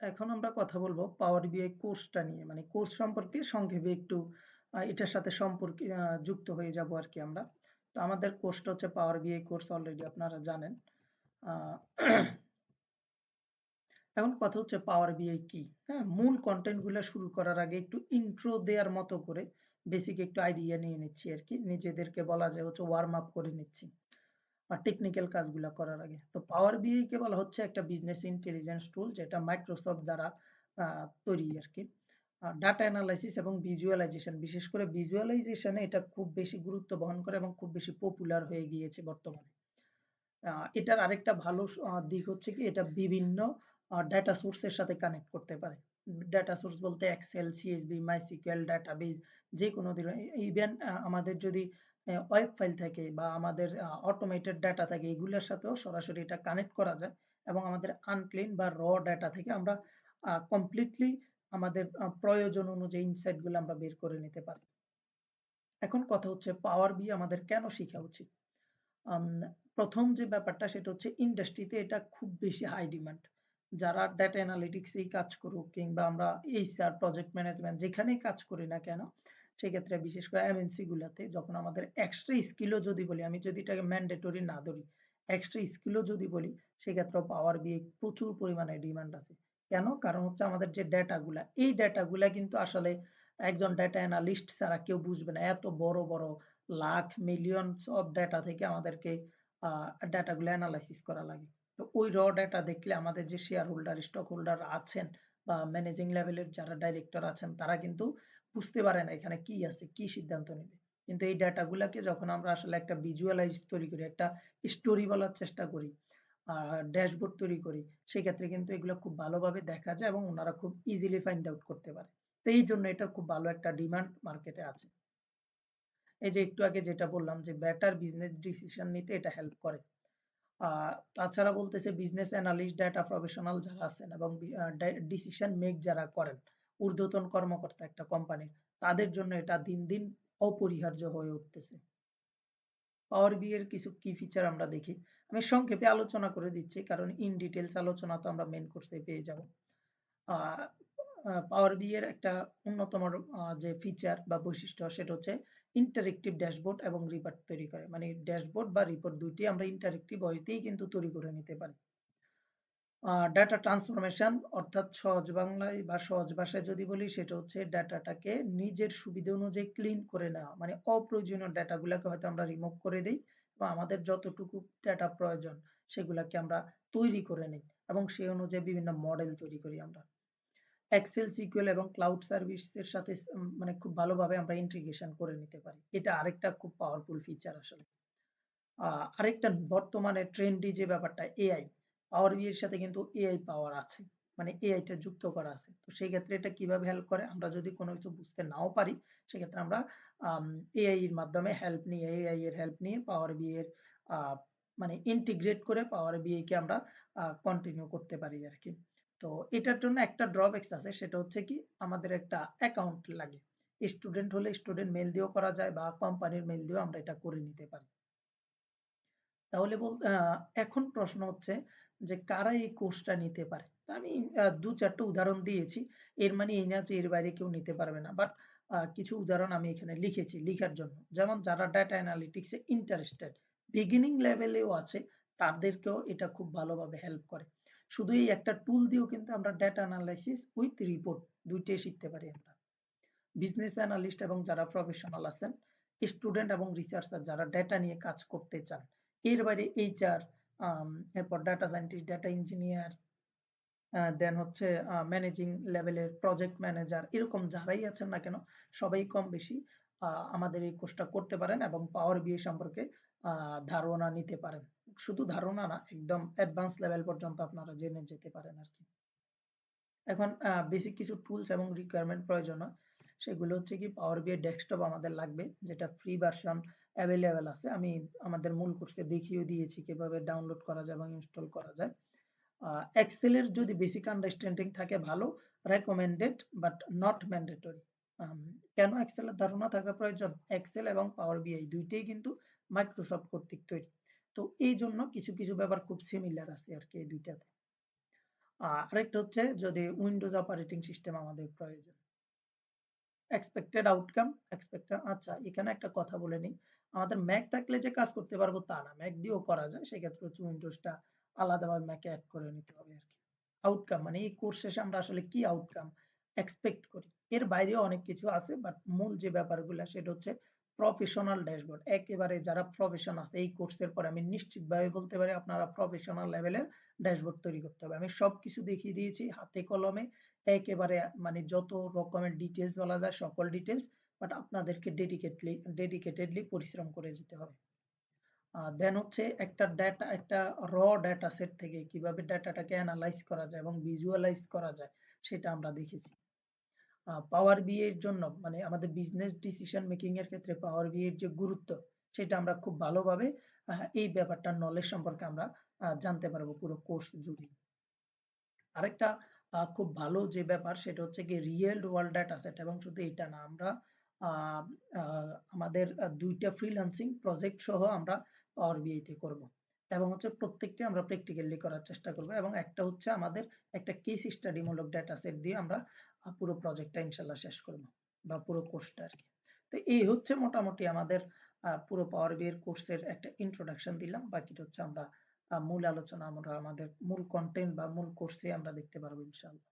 এখন আমরা কথা বলব পাওয়ার বিআই কোর্সটা নিয়ে। মানে কোর্স সম্পর্কে সংক্ষেপে একটু এটার সাথে সম্পর্কে যুক্ত হয়ে যাব আর কি আমরা। তো আমাদের কোর্সটা হচ্ছে পাওয়ার বিআই কোর্স অলরেডি আপনারা জানেন। এখন কথা হচ্ছে পাওয়ার বিআই কি? হ্যাঁ মূল কন্টেন্টগুলো শুরু করার আগে একটু ইন্ট্রো দেওয়ার মতো করে বেসিক একটু আইডিয়া নিয়ে নিচ্ছি আর কি। নিজেদেরকে বলা যায় হচ্ছে ওয়ার্ম আপ করে নিচ্ছি। আর টেকনিক্যাল কাজগুলো করার আগে। তো পাওয়ার বিআই কে বলা হচ্ছে একটা বিজনেস ইন্টেলিজেন্স টুল যেটা মাইক্রোসফট দ্বারা তৈরি আর কি। ডাটা অ্যানালাইসিস এবং ভিজুয়ালাইজেশন বিশেষ করে ভিজুয়ালাইজেশনে এটা খুব বেশি গুরুত্ব বহন করে এবং খুব বেশি পপুলার হয়ে গিয়েছে বর্তমানে। এটার আরেকটা ভালো দিক হচ্ছে কি, এটা বিভিন্ন ডাটা সোর্সের সাথে কানেক্ট করতে পারে। ডাটা সোর্স বলতে এক্সেল সিএসবি মাইসিকিউএল ডাটাবেজ যে কোনো ইভেন আমাদের যদি ওয়েব ফাইল থাকে বা আমাদের অটোমেটেড ডাটা থাকে এগুলোর সাথেও সরাসরি এটা কানেক্ট করা যায় এবং আমাদের আনক্লিন বা র ডাটা থেকে আমরা কমপ্লিটলি আমাদের প্রয়োজন অনুযায়ী ইনসাইটগুলো আমরা বের করে নিতে পারি। এখন কথা হচ্ছে পাওয়ার বি আমাদের কেন শেখা উচিত? প্রথম যে ব্যাপারটা সেটা হচ্ছে ইন্ডাস্ট্রিতে এটা খুব বেশি হাই ডিমান্ড যারা ডেটা অ্যানালিটিক্স এই কাজ করুক কিংবা আমরা এইচআর প্রজেক্ট ম্যানেজমেন্ট যেখানেই কাজ করি না কেন সেক্ষেত্রে বিশেষ করে এমএনসি গুলাতে যখন আমাদের এক্সট্রা স্কিলও যদি বলি, আমি যদি এটাকে ম্যান্ডেটরি না ধরি এক্সট্রা স্কিলও যদি বলি সেক্ষেত্রে পাওয়ার বিয়ে প্রচুর পরিমাণে ডিমান্ড আছে। কেন? কারণ হচ্ছে আমাদের যে ডেটাগুলা এই ডেটাগুলা কিন্তু আসলে একজন ডেটা অ্যানালিস্ট ছাড়া কেউ বুঝবে না। এত বড় বড় লাখ মিলিয়নস অফ ডেটা থেকে আমাদেরকে ডেটাগুলো অ্যানালাইসিস করা লাগে। তো ওই র ডেটা দেখলে আমাদের যে শেয়ার হোল্ডার স্টক হোল্ডার আছেন বা ম্যানেজিং লেভেলের যারা ডাইরেক্টর আছেন, তারা কিন্তু বুঝতে পারে না এখানে কি আছে, কি সিদ্ধান্ত নেবে। কিন্তু এই ডাটাগুলাকে যখন আমরা আসলে একটা ভিজুয়ালাইজ তৈরি করি, একটা স্টোরি বলার চেষ্টা করি ড্যাশবোর্ড তৈরি করি, সেক্ষেত্রে কিন্তু এগুলো খুব ভালোভাবে দেখা যায় এবং ওনারা খুব ইজিলি ফাইন্ড আউট করতে পারে। তো এই জন্য এটা খুব ভালো একটা ডিমান্ড মার্কেটে আছে। এই যে একটু আগে যেটা বললাম যে বেটার বিজনেস ডিসিশন নিতে এটা হেল্প করে। তাছাড়া বলতেছে বিজনেস অ্যানালিস্ট ডাটা প্রফেশনাল যারা আছেন এবং ডিসিশন মেক যারা করেন ঊর্ধ্বতন কর্মকর্তা একটা কোম্পানির তাদের জন্য এটা দিন দিন অপরিহার্য হয়ে উঠতেছে। পাওয়ার বি এর কিছু কি ফিচার আমরা দেখি। আমি সংক্ষেপে আলোচনা করে দিচ্ছি, কারণ ইন ডিটেলস আলোচনা তো আমরা মেন কোর্সে পেয়ে যাব। পাওয়ার বি এর একটা অন্যতম যে ফিচার বা বৈশিষ্ট্য সেটা হচ্ছে ইন্টারেক্টিভ ড্যাশবোর্ড এবং রিপোর্ট তৈরি করে। মানে ড্যাশবোর্ড বা রিপোর্ট দুইটি আমরা ইন্টারেক্টিভ ওয়েতেই কিন্তু তৈরি করে নিতে পারি। ডাটা ট্রান্সফরমেশন অর্থাৎ সহজ বাংলায় বা সহজ ভাষায় যদি বলি, সেটা হচ্ছে ডাটাটাকে নিজের সুবিধা অনুযায়ী ক্লিন করে নেওয়া। মানে অপ্রয়োজনীয় ডাটাগুলোকে হয়তো আমরা রিমুভ করে দিই বা আমাদের যতটুকু ডাটা প্রয়োজন, সেগুলাকে আমরা তৈরি করে নিই এবং সেই অনুযায়ী বিভিন্ন মডেল তৈরি করি আমরা। এক্সেল সিকিউএল এবং ক্লাউড সার্ভিসের সাথে মানে খুব ভালোভাবে আমরা ইন্টিগ্রেশন করে নিতে পারি। এটা আরেকটা খুব পাওয়ারফুল ফিচার আসলে। আরেকটা বর্তমানে ট্রেন্ডি যে ব্যাপারটা এআই পাওয়ার বি এর সাথে কিন্তু এআই পাওয়ার আছে মানে এআইটা যুক্ত করা আছে। তো সেই ক্ষেত্রে এটা কীভাবে হেল্প করে? আমরা যদি কোনো কিছু বুঝতে নাও পারি, সেক্ষেত্রে আমরা এআই এর মাধ্যমে হেল্প নিয়ে এআই এর হেল্প নিয়ে পাওয়ার বি এর মানে ইন্টিগ্রেট করে পাওয়ার বিআই কে আমরা কন্টিনিউ করতে পারি আর কি তো এটার জন্য একটা ড্রব্যাকস আছে, সেটা হচ্ছে কি, আমাদের একটা অ্যাকাউন্ট লাগে। স্টুডেন্ট হলে স্টুডেন্ট মেল দিয়েও করা যায় বা কোম্পানির মেল দিয়েও আমরা এটা করে নিতে পারি। তাহলে বল এখন প্রশ্ন হচ্ছে যে কারা এই কোর্সটা নিতে পারে। আমি দু চারটে উদাহরণ দিয়েছি। এর মানে এই না যে এর বাইরে কেউ নিতে পারবে না। বাট কিছু উদাহরণ আমি এখানে লিখেছি লিখার জন্য। যেমন যারা ডাটা অ্যানালিটিক্সে ইন্টারেস্টেড বিগিনিং লেভেলেও আছে, তাদেরকেও এটা খুব ভালোভাবে হেল্প করে। শুধু এই একটা টুল দিয়েও কিন্তু আমরা ডাটা অ্যানালাইসিস উইথ রিপোর্ট দুইটাই শিখতে পারি আমরা। বিজনেস অ্যানালিস্ট এবং যারা প্রফেশনাল আছেন স্টুডেন্ট এবং রিসার্চার যারা ডেটা নিয়ে কাজ করতে চান, এর বাইরে এইচআর এরপর data scientist data engineer then হচ্ছে ম্যানেজিং লেভেলের প্রজেক্ট ম্যানেজার এরকম যারাই আছেন না কেন, সবাই কম বেশি আমাদের এই কোর্সটা করতে পারেন এবং পাওয়ার বিএ সম্পর্কে ধারণা নিতে পারেন। শুধু ধারণা না, একদম অ্যাডভান্স লেভেল পর্যন্ত আপনারা জেনে যেতে পারেন আর কি এখন বেসিক কিছু টুলস এবং রিকোয়ারমেন্ট প্রয়োজন সেগুলো হচ্ছে কি পাওয়ার বিআই ডেস্কটপ আমাদের লাগবে, যেটা ফ্রি ভার্সন অ্যাভেলেবেল আছে। আমি আমাদের মূল কোর্সে দেখিয়ে দিয়েছি কীভাবে ডাউনলোড করা যায় এবং ইনস্টল করা যায়। এক্সেলের যদি বেসিক আন্ডারস্ট্যান্ডিং থাকে ভালো রেকমেন্ডেড বাট নট ম্যান্ডেটরি কেন এক্সেলের ধারণা থাকা প্রয়োজন? এক্সেল এবং পাওয়ার বিআই দুইটাই কিন্তু মাইক্রোসফট কর্তৃক তৈরি। তো এই জন্য কিছু কিছু ব্যাপার খুব সিমিলার আছে আর কি এই দুইটাতে। আরেকটা হচ্ছে যদি উইন্ডোজ অপারেটিং সিস্টেম আমাদের প্রয়োজন। এক্সপেক্টেড আউটকাম, এক্সপেক্টেড আচ্ছা এখানে একটা কথা বলে নিই। আমাদের ম্যাক থাকলে যে কাজ করতে পারব তা না। ম্যাক দিয়েও করা যায়। সেক্ষেত্রে হচ্ছে উইন্ডোজটা আলাদাভাবে ম্যাকে অ্যাড করে নিতে হবে আর কি আউটকাম মানে এই কোর্স শেষে আমরা আসলে কি আউটকাম এক্সপেক্ট করি। এর বাইরেও অনেক কিছু আছে বাট মূল যে ব্যাপারগুলা সেটা হচ্ছে প্রফেশনাল ড্যাশবোর্ড। একেবারে যারা প্রফেশন আছে, এই কোর্সের পরে আমি নিশ্চিতভাবে বলতে পারি আপনারা প্রফেশনাল লেভেলের ড্যাশবোর্ড তৈরি করতে হবে। আমি সবকিছু দেখিয়ে দিয়েছি হাতে কলমে একেবারে মানে যত রকমের ডিটেইলস বলা যায় সকল ডিটেইলস বাট আপনাদেরকে ডেডিকেটলি ডেডিকেটেডলি পরিশ্রম করে যেতে হবে। দেন হচ্ছে একটা ডেটা একটা র ডেটা সেট থেকে কীভাবে ডেটাটাকে অ্যানালাইজ করা যায় এবং ভিজুয়ালাইজ করা যায়, সেটা আমরা দেখেছি। পাওয়ার বিএ এর জন্য মানে আমাদের বিজনেস ডিসিশন মেকিং এর ক্ষেত্রে পাওয়ার বিএ এর যে গুরুত্ব, সেটা আমরা খুব ভালোভাবে এই ব্যাপারটার নলেজ সম্পর্কে আমরা জানতে পারব পুরো কোর্স জুড়ে। আরেকটা খুব ভালো যে ব্যাপার, সেটা হচ্ছে গিয়ে রিয়েল ওয়ার্ল্ড ডেটা সেট এবং শুধু এইটা না, আমরা আমাদের আ ২ টা ফ্রিল্যান্সিং প্রজেক্ট সহ আমরা পাওয়ার বিআই তে করব। এবং হচ্ছে প্রত্যেকটি আমরা প্র্যাকটিক্যালি করার চেষ্টা করব, এবং একটা হচ্ছে আমাদের একটা কেস স্টাডি মূলক ডেটা সেট দিয়ে আমরা পুরো প্রজেক্টটা ইনশাল্লাহ শেষ করব, বা পুরো কোর্সটা আরকি। তো এই হচ্ছে মোটামুটি আমাদের পুরো পাওয়ার বিয়ের এর কোর্সের একটা ইন্ট্রোডাকশন দিলাম। বাকিটা হচ্ছে আমরা মূল আলোচনা, আমরা আমাদের মূল কন্টেন্ট বা মূল কোর্সে আমরা দেখতে পারব ইনশাআল্লাহ।